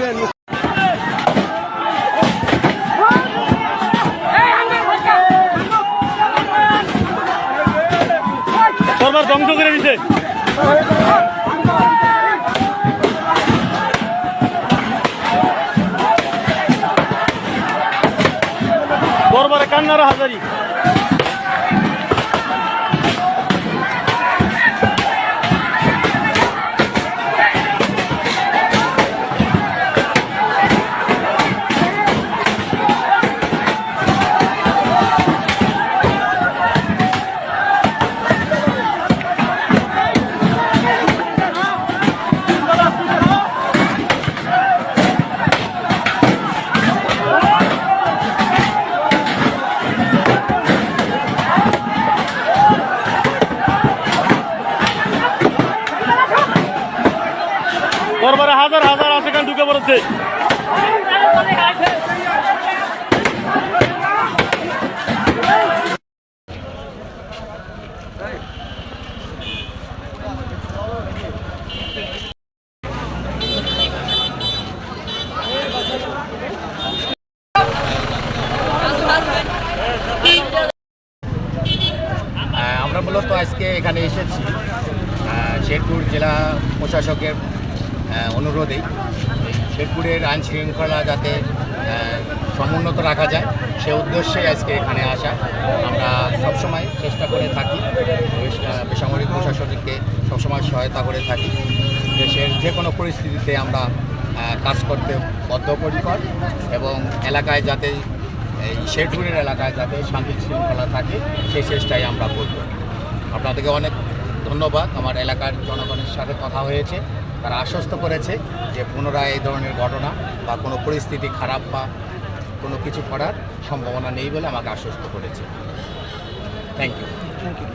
জিন্দাবাদ সরবার ধ্বংস করে দিছে। দরবারে কান্নার হাজারি। হাজার হাজার আছে কান ঢুকে পড়েছে। আমরা মূলত আজকে এখানে এসেছি। শেরপুর জেলা প্রশাসকের এই শেরপুরের আইন শৃঙ্খলা যাতে সমুন্নত রাখা যায়, সে উদ্দেশ্যে আজকে এখানে আসা। আমরা সবসময় চেষ্টা করে থাকি বেসামরিক প্রশাসনকে সবসময় সহায়তা করে থাকি। দেশের যে কোনো পরিস্থিতিতে আমরা কাজ করতে বদ্ধপরিকর এবং এলাকায় যাতে, এই শেরপুরের এলাকায় যাতে শান্তি শৃঙ্খলা থাকে, সেই চেষ্টাই আমরা করব। আপনাদেরকে অনেক ধন্যবাদ। আমার এলাকার জনগণের সাথে কথা হয়েছে। তারা আশ্বস্ত করেছে যে পুনরায় এই ধরনের ঘটনা বা কোনো পরিস্থিতি খারাপ বা কোনো কিছু করার সম্ভাবনা নেই বলে আমাকে আশ্বস্ত করেছে। Thank you thank you